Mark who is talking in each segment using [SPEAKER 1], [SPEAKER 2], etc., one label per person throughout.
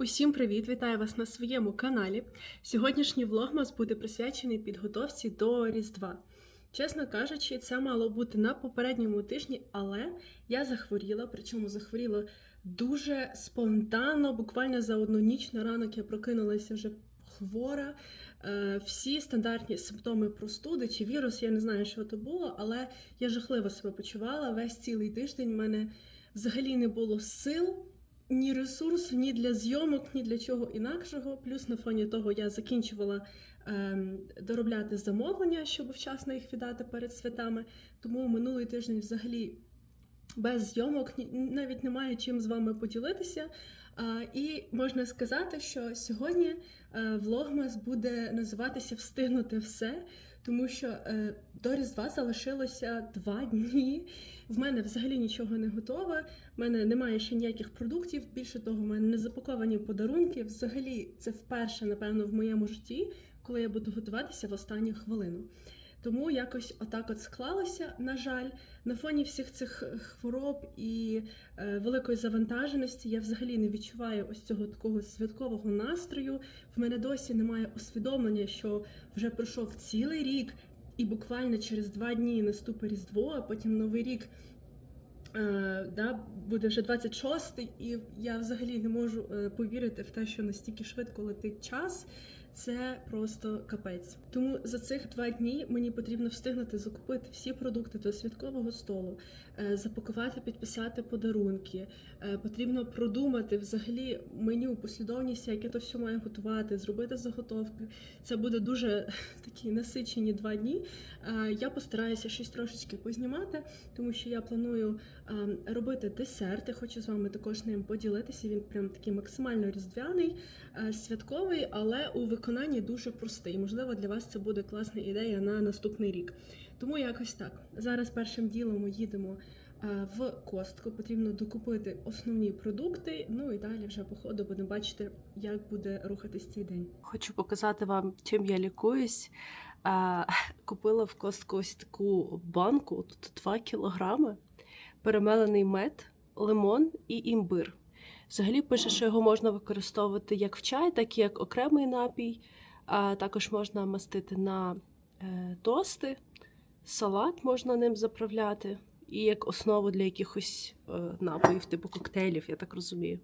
[SPEAKER 1] Усім привіт! Вітаю вас на своєму каналі. Сьогоднішній влогмас буде присвячений підготовці до Різдва. Чесно кажучи, це мало бути на попередньому тижні, але я захворіла, причому захворіла дуже спонтанно, буквально за одну ніч на ранок я прокинулася вже хвора. Е, Всі стандартні симптоми простуди чи вірус, я не знаю, що це було, але я жахливо себе почувала. Весь цілий тиждень в мене взагалі не було сил ні ресурсу, ні для зйомок, ні для чого інакшого. Плюс на фоні того я закінчувала ем, доробляти замовлення, щоб вчасно їх віддати перед святами. Тому минулий тиждень взагалі без зйомок навіть немає чим з вами поділитися. І можна сказати, що сьогодні е, влогмас буде називатися Встигнути все, тому що е, до Різдва залишилося два дні. В мене взагалі нічого не готове. В мене немає ще ніяких продуктів. Більше того, в мене не запаковані подарунки. Взагалі, це вперше, напевно, в моєму житті, коли я буду готуватися в останню хвилину. Тому якось отак от склалося, на жаль, на фоні всіх цих хвороб і е, великої завантаженості я взагалі не відчуваю ось цього такого святкового настрою. В мене досі немає усвідомлення, що вже пройшов цілий рік, і буквально через два дні наступить Різдво, а потім Новий рік. Е, да, буде вже 26-й, і я взагалі не можу е, повірити в те, що настільки швидко летить час. Це просто капець. Тому за цих два дні мені потрібно встигнути закупити всі продукти до святкового столу, е, запакувати, підписати подарунки. Е, Потрібно продумати взагалі меню, послідовність, як я то все маю готувати, зробити заготовки. Це буде дуже такі насичені два дні. Е, Я постараюся щось трошечки познімати, тому що я планую робити десерт. Я хочу з вами також ним поділитися. Він прям такий максимально різдвяний, святковий, але у виконанні дуже простий. Можливо, для вас це буде класна ідея на наступний рік. Тому якось так. Зараз першим ділом ми їдемо е, в костку. Потрібно докупити основні продукти. Ну і далі вже по ходу будемо бачити, як буде рухатись цей день.
[SPEAKER 2] Хочу показати вам, чим я лікуюсь. Купила в костку ось таку банку, тут 2 кілограми, перемелений мед, лимон і імбир. Взагалі пише, що його можна використовувати як в чай, так і як окремий напій. А також можна мастити на е, тости, салат можна ним заправляти, і як основу для якихось е, напоїв, типу коктейлів, я так розумію.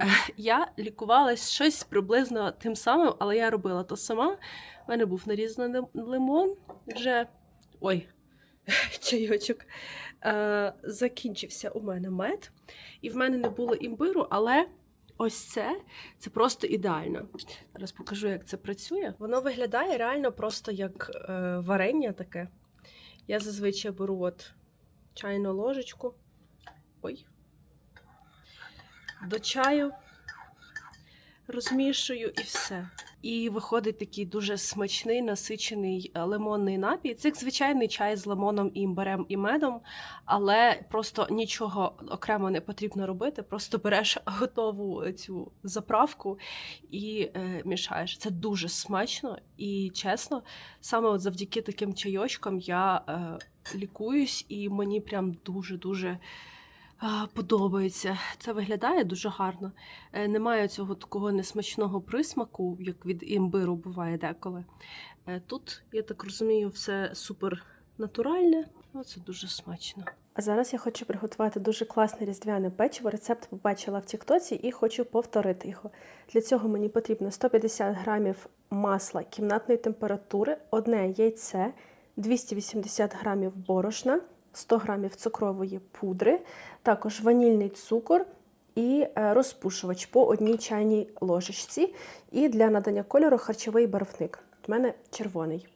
[SPEAKER 2] Е, я лікувалась щось приблизно тим самим, але я робила то сама. У мене був нарізаний лимон вже. Ой, чайочок. Е, закінчився у мене мед, і в мене не було імбиру, але ось це це просто ідеально. Зараз покажу, як це працює. Воно виглядає реально просто як е, варення таке. Я зазвичай беру от чайну ложечку. Ой. До чаю розмішую і все. І виходить такий дуже смачний, насичений е, лимонний напій. Це як звичайний чай з лимоном, і імбирем і медом, але просто нічого окремо не потрібно робити. Просто береш готову цю заправку і е, мішаєш. Це дуже смачно і чесно, саме от завдяки таким чайочкам я е, лікуюсь, і мені прям дуже-дуже. а, Подобається. Це виглядає дуже гарно. Е, Немає цього такого несмачного присмаку, як від імбиру буває деколи. Е, Тут, я так розумію, все супер натуральне. Ну, це дуже смачно.
[SPEAKER 3] А зараз я хочу приготувати дуже класне різдвяне печиво. Рецепт побачила в Тіктоці і хочу повторити його. Для цього мені потрібно 150 грамів масла кімнатної температури, одне яйце, 280 грамів борошна, 100 грамів цукрової пудри, також ванільний цукор і е, розпушувач по одній чайній ложечці. І для надання кольору харчовий барвник. У мене червоний.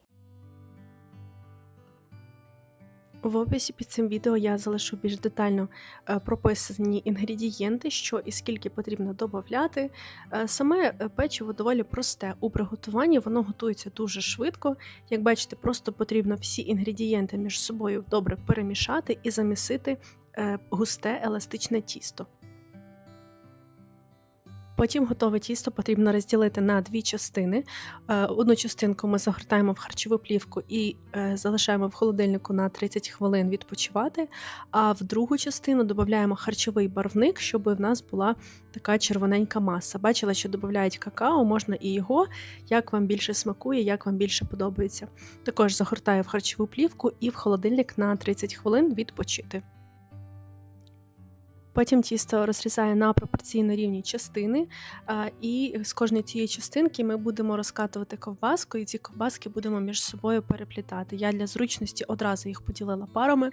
[SPEAKER 3] В описі під цим відео я залишу більш детально е, прописані інгредієнти, що і скільки потрібно додати. Е, Саме е, печиво доволі просте у приготуванні, воно готується дуже швидко. Як бачите, просто потрібно всі інгредієнти між собою добре перемішати і замісити густе еластичне тісто.
[SPEAKER 1] Потім готове тісто потрібно розділити на дві частини. Е, Одну частинку ми загортаємо в харчову плівку і е, залишаємо в холодильнику на 30 хвилин відпочивати. А в другу частину додаємо харчовий барвник, щоб в нас була така червоненька маса. Бачила, що додають какао, можна і його, як вам більше смакує, як вам більше подобається. Також загортаю в харчову плівку і в холодильник на 30 хвилин відпочити. Потім тісто розрізаю на пропорційно рівні частини, і з кожної цієї частинки ми будемо розкатувати ковбаску, і ці ковбаски будемо між собою переплітати. Я для зручності одразу їх поділила парами,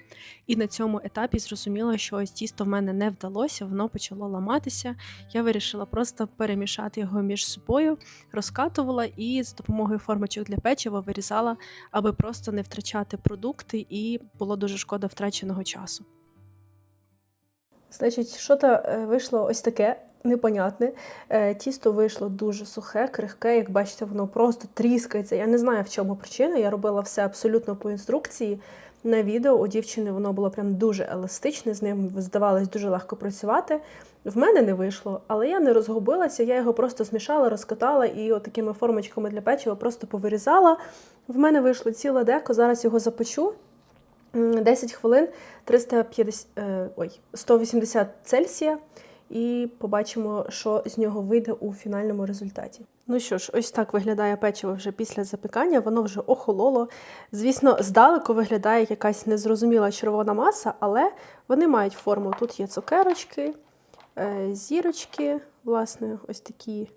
[SPEAKER 1] і на цьому етапі зрозуміла, що ось тісто в мене не вдалося, воно почало ламатися. Я вирішила просто перемішати його між собою, розкатувала і з допомогою формочок для печива вирізала, аби просто не втрачати продукти, і було дуже шкода втраченого часу. Значить, що то е, вийшло ось таке непонятне. Е, Тісто вийшло дуже сухе, крихке. Як бачите, воно просто тріскається. Я не знаю, в чому причина. Я робила все абсолютно по інструкції. На відео у дівчини воно було прям дуже еластичне, з ним здавалось дуже легко працювати. В мене не вийшло, але я не розгубилася, я його просто змішала, розкатала і от такими формочками для печива просто повирізала. В мене вийшло ціле деко, зараз його запечу. М, 10 хвилин 350, е, ой, 180 Цельсія, і побачимо, що з нього вийде у фінальному результаті. Ну що ж, ось так виглядає печиво вже після запікання, воно вже охололо. Звісно, здалеку виглядає якась незрозуміла червона маса, але вони мають форму. Тут є цукерочки, е, зірочки, власне, ось такі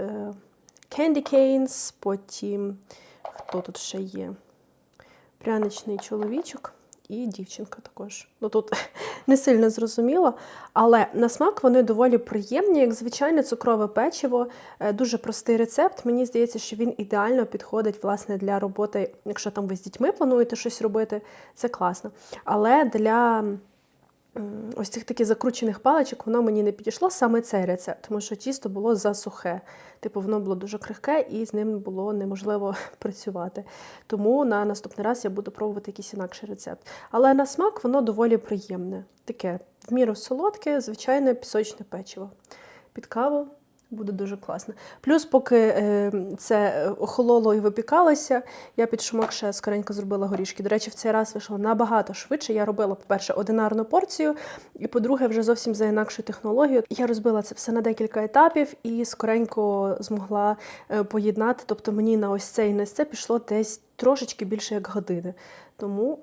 [SPEAKER 1] е, candy canes, потім хто тут ще є? Пряничний чоловічок і дівчинка також. Ну тут не сильно зрозуміло, але на смак вони доволі приємні, як звичайне цукрове печиво. Е, Дуже простий рецепт. Мені здається, що він ідеально підходить власне для роботи, якщо там ви з дітьми плануєте щось робити, це класно. Але для ось цих таких закручених паличок воно мені не підійшло саме цей рецепт, тому що тісто було засухе. Типу, воно було дуже крихке і з ним було неможливо працювати. Тому на наступний раз я буду пробувати якийсь інакший рецепт. Але на смак воно доволі приємне. Таке в міру солодке, звичайне пісочне печиво. Під каву буде дуже класно. Плюс, поки е, це охололо і випікалося, я під шумок ще скоренько зробила горішки. До речі, в цей раз вийшло набагато швидше. Я робила, по-перше, одинарну порцію, і по-друге, вже зовсім за інакшу технологію. Я розбила це все на декілька етапів і скоренько змогла е, поєднати. Тобто мені на ось це і на це пішло десь трошечки більше як години. Тому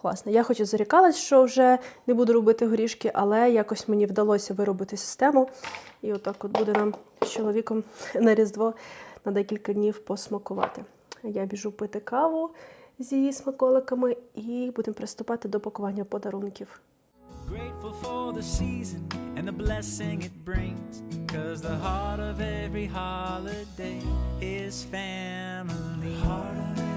[SPEAKER 1] класно. Я хоч і зарікалась, що вже не буду робити горішки, але якось мені вдалося виробити систему. І отак от буде нам з чоловіком на Різдво на декілька днів посмакувати. Я біжу пити каву з її смаколиками і будемо приступати до пакування подарунків.
[SPEAKER 4] Grateful for the season and the blessing it brings. Cause the heart of every holiday is family. Heart of every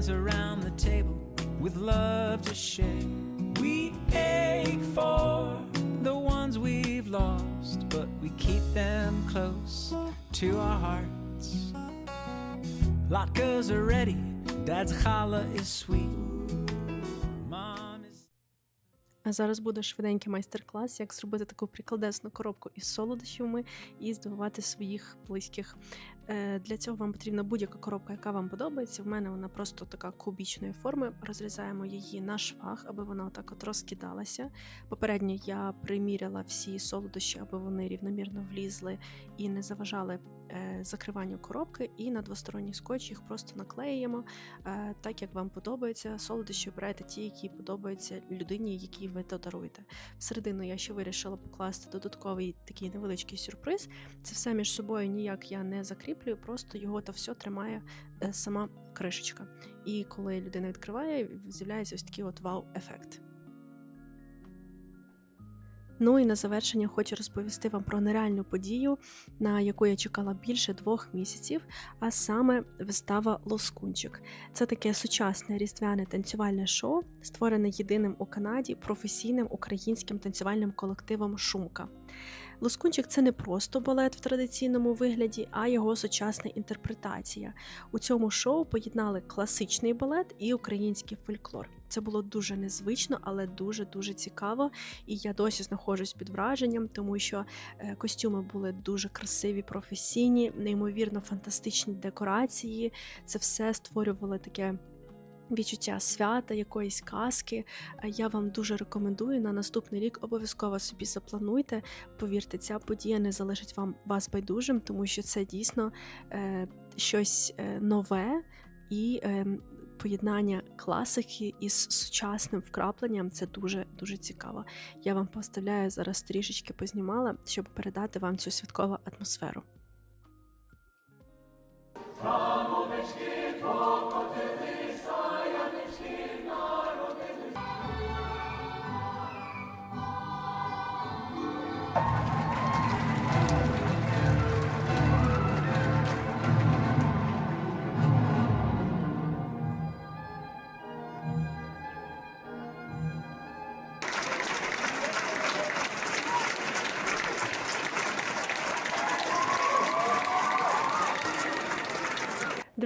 [SPEAKER 4] hands around the table with love to share. We ache for the ones we've lost, but we keep them close to our hearts. Latkes are ready, Dad's challah is sweet. Is.
[SPEAKER 1] А зараз буде швиденький майстер-клас, як зробити таку прикладесну коробку із солодощами і здивувати своїх близьких. Е, Для цього вам потрібна будь-яка коробка, яка вам подобається. В мене вона просто така кубічної форми. Розрізаємо її на швах, аби вона отак от розкидалася. Попередньо я приміряла всі солодощі, аби вони рівномірно влізли і не заважали е, закриванню коробки. І на двосторонній скотч їх просто наклеюємо е, так, як вам подобається. Солодощі обирайте ті, які подобаються людині, якій ви додаруєте. Всередину я ще вирішила покласти додатковий такий невеличкий сюрприз. Це все між собою ніяк я не закріплюю, просто його та все тримає е, сама кришечка. І коли людина відкриває, з'являється ось такий от вау-ефект. Ну і на завершення хочу розповісти вам про нереальну подію, на яку я чекала більше двох місяців, а саме вистава Лоскунчик. Це таке сучасне різдвяне танцювальне шоу, створене єдиним у Канаді професійним українським танцювальним колективом Шумка. Лоскунчик це не просто балет в традиційному вигляді, а його сучасна інтерпретація. У цьому шоу поєднали класичний балет і український фольклор. Це було дуже незвично, але дуже дуже цікаво. І я досі знаходжусь під враженням, тому що е, костюми були дуже красиві, професійні, неймовірно фантастичні декорації. Це все створювало таке. Відчуття свята, якоїсь казки. Е, Я вам дуже рекомендую на наступний рік обов'язково собі заплануйте. Повірте, ця подія не залишить вам вас байдужим, тому що це дійсно е, щось е, нове і е, поєднання класики із сучасним вкрапленням. Це дуже дуже цікаво. Я вам поставляю зараз трішечки познімала, щоб передати вам цю святкову атмосферу.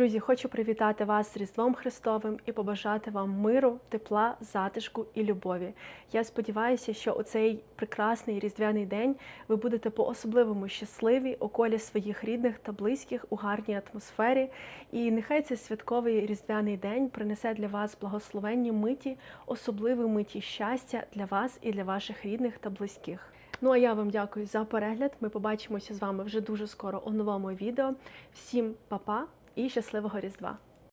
[SPEAKER 1] Друзі, хочу привітати вас з Різдвом Христовим і побажати вам миру, тепла, затишку і любові. Я сподіваюся, що у цей прекрасний різдвяний день ви будете по-особливому щасливі у колі своїх рідних та близьких у гарній атмосфері. І нехай цей святковий різдвяний день принесе для вас благословенні миті, особливі миті щастя для вас і для ваших рідних та близьких. Ну а я вам дякую за перегляд. Ми побачимося з вами вже дуже скоро у новому відео. Всім па-па і щасливого Різдва!